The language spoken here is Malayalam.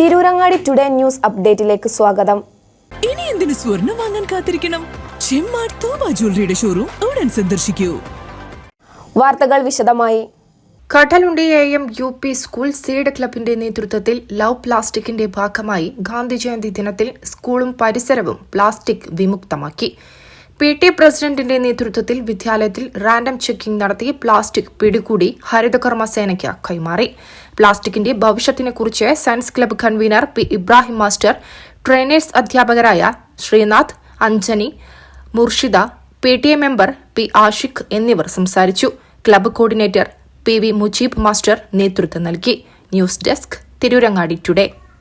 തിരൂരങ്ങാടി ടുഡേ ന്യൂസ് അപ്ഡേറ്റിലേക്ക് സ്വാഗതം. ഇനി എന്തിനു സ്വർണം വാങ്ങാൻ കാത്തിരിക്കണം? ചെമ്മാട് തോമ ജ്വല്ലറിയുടെ ഷോറൂം ഉടൻ സന്ദർശിക്കൂ. വാർത്തകൾ വിശദമായി. Kadalundi A M U P school seed ക്ലബിന്റെ നേതൃത്വത്തിൽ ലവ് പ്ലാസ്റ്റിക്കിന്റെ ഭാഗമായി ഗാന്ധി ജയന്തി ദിനത്തിൽ സ്കൂളും പരിസരവും പ്ലാസ്റ്റിക് വിമുക്തമാക്കി. പി ടി പ്രസിഡന്റിന്റെ നേതൃത്വത്തിൽ വിദ്യാലയത്തിൽ റാൻഡം ചെക്കിംഗ് നടത്തി പ്ലാസ്റ്റിക് പിടികൂടി ഹരിതകർമ്മ സേനയ്ക്ക് കൈമാറി. പ്ലാസ്റ്റിക്കിന്റെ ഭവിഷ്യത്തിനെക്കുറിച്ച് science club convener P Ibrahim master trainers അധ്യാപകരായ Sreenath Anjani Murshida P T A member P Ashiq എന്നിവർ സംസാരിച്ചു. Club coordinator P V Mujeeb master നേതൃത്വം നൽകി. News desk Tirurangadi today.